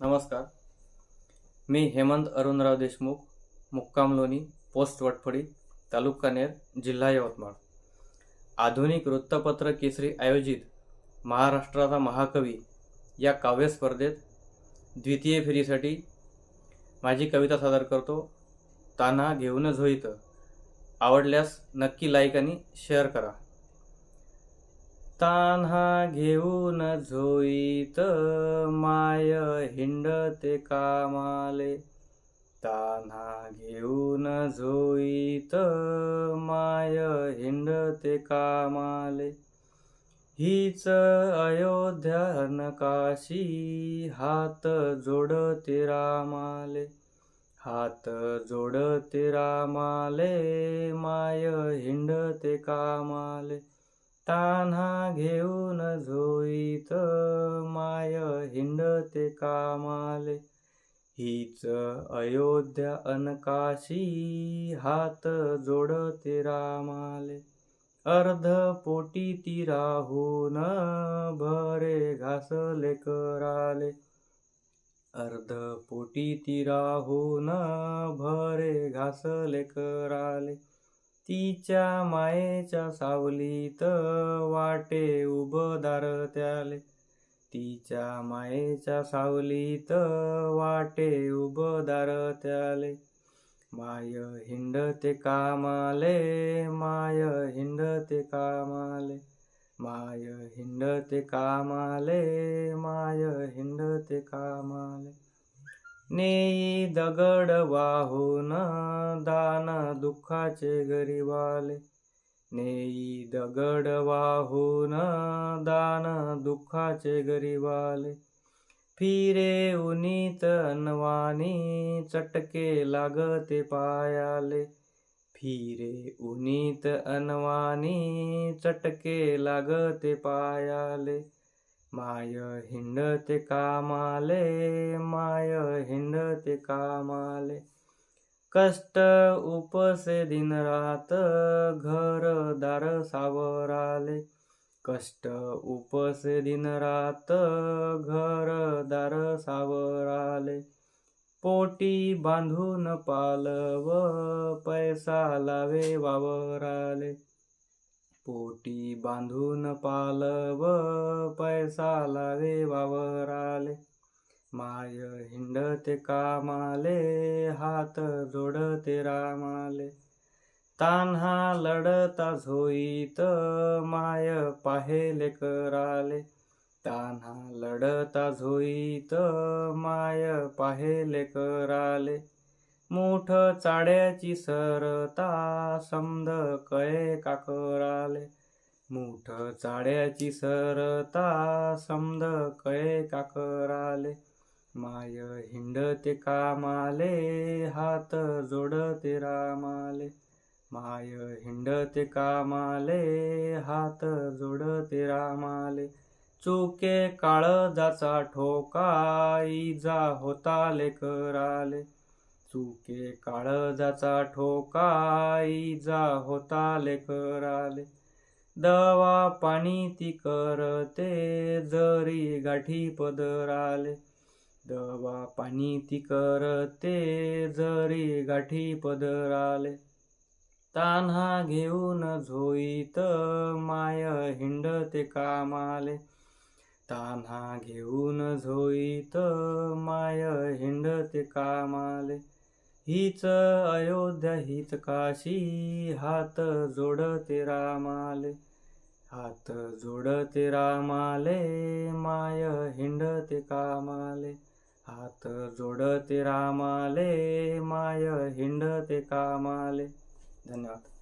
नमस्कार. मी हेमंत अरुणराव देशमुख मुक्काम लोणी पोस्ट वटफडी तालुका नेर जिल्हा यवतमाळ. आधुनिक वृत्तपत्र केसरी आयोजित महाराष्ट्राचा महाकवी या काव्य स्पर्धेत द्वितीय फेरीसाठी माझी कविता सादर करतो. तान्हा घेऊनच होईत आवडल्यास नक्की लाईक आणि शेअर करा. तान्हा घेऊन झोईत माय हिंडते कामाले. तान्हा घेऊन झोईत माय हिंडते कामाले. हीच अयोध्या नकाशी काशी हात जोडते रामाले. हात जोडते रामाले माय हिंडते कामाले. तान्हा घेऊन झोईत माय हिंडते कामाले. हीच अयोध्या अनकाशी हात जोडते रामाले. अर्ध पोटी ती राहून भरे घासले कराले. अर्ध पोटी ती राहून भरे घासले कराले. तिच्या मायेच्या सावलीत वाटे उभदार त्याले तिच्या मायेच्या सावलीत वाटे उभदार त्याले माय हिंडते कामाले माय हिंडते कामाले. माय हिंडते कामाले माय हिंडते कामाले. नेई दगड वाहून दान दुःखाचे गरीबाले नेई दगड वाहून दान दुःखाचे गरीबाले फिरे उनीत अनवानी चटके लागते पायाले. फिरे उनीत अनवानी चटके लागते पायाले. माय हिंडते कामाले माय हिंडते कामाले. कष्ट उपसे दिन रात घर दार सावराले. कष्ट उपसे दिन रात घर दार सावराले. पोटी बांधून पालव पैसा लावे वावराले. पोटी बांधून पालव पैसा लावे वावराले. माय हिंडते कामाले हात जोडते रामाले. तान्हा लढता झोईत माय पाहेले कराले. तान्हा लढता झोईत माय पाहेले कराले. मोठ चाड्याची सरता समद कळे काकराले. मोठ चाड्याची सरता समद कळे काकराले. माय हिंडते कामाले हात जोडते रामाले. माय हिंडते कामाले हात जोडते रामाले. चुके काळजाचा ठोका इजा होताले कराले चुके काळजाचा ठोका होता लेकराले. दवा पाणी ती करते जरी गाठी पदराले. दवा पाणी ती करते जरी गाठी पदराले. तान्हा घेऊन झोईत माय हिंडते कामाले. तान्हा घेऊन झोईत माय हिंडते कामाले. हीच अयोध्या हीच काशी हात जोडते रामाले हात जोडते रामाले माय हिंडते कामाले हात जोडते रामाले माय हिंडते कामाले. धन्यवाद.